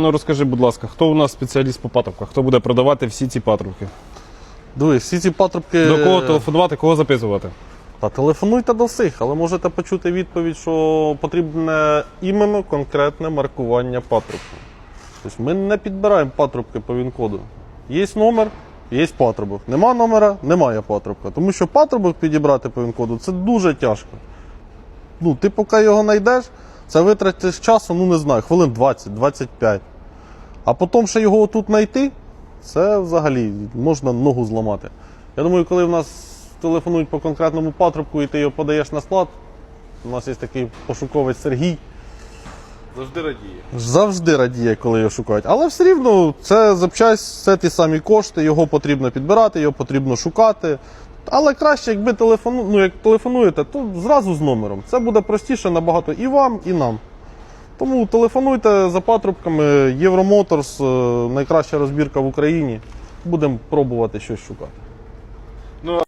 Ну розкажи, будь ласка, хто у нас спеціаліст по патрубках? Хто буде продавати всі ці патрубки? Дивись, всі ці патрубки. До кого телефонувати, кого записувати? Та телефонуйте до всіх, але можете почути відповідь, що потрібне іменно конкретне маркування патрубку. Тобто ми не підбираємо патрубки по він-коду. Є номер, є патрубок. Нема номера, немає патрубка. Тому що патрубок підібрати по він-коду це дуже тяжко. Ну, ти поки його знайдеш, це витратиш часу, ну не знаю, хвилин 20-25. А потім ще його тут знайти, це взагалі можна ногу зламати. Я думаю, коли в нас телефонують по конкретному патрубку і ти його подаєш на склад, у нас є такий пошуковець Сергій. Завжди радіє. Завжди радіє, коли його шукають. Але все рівно це запчасть, це ті самі кошти, його потрібно підбирати, його потрібно шукати. Але краще, якби телефону... ну, як телефонуєте, то зразу з номером. Це буде простіше набагато і вам, і нам. Тому телефонуйте за патрубками Євромоторс, е, найкраща розбірка в Україні. Будемо пробувати щось шукати.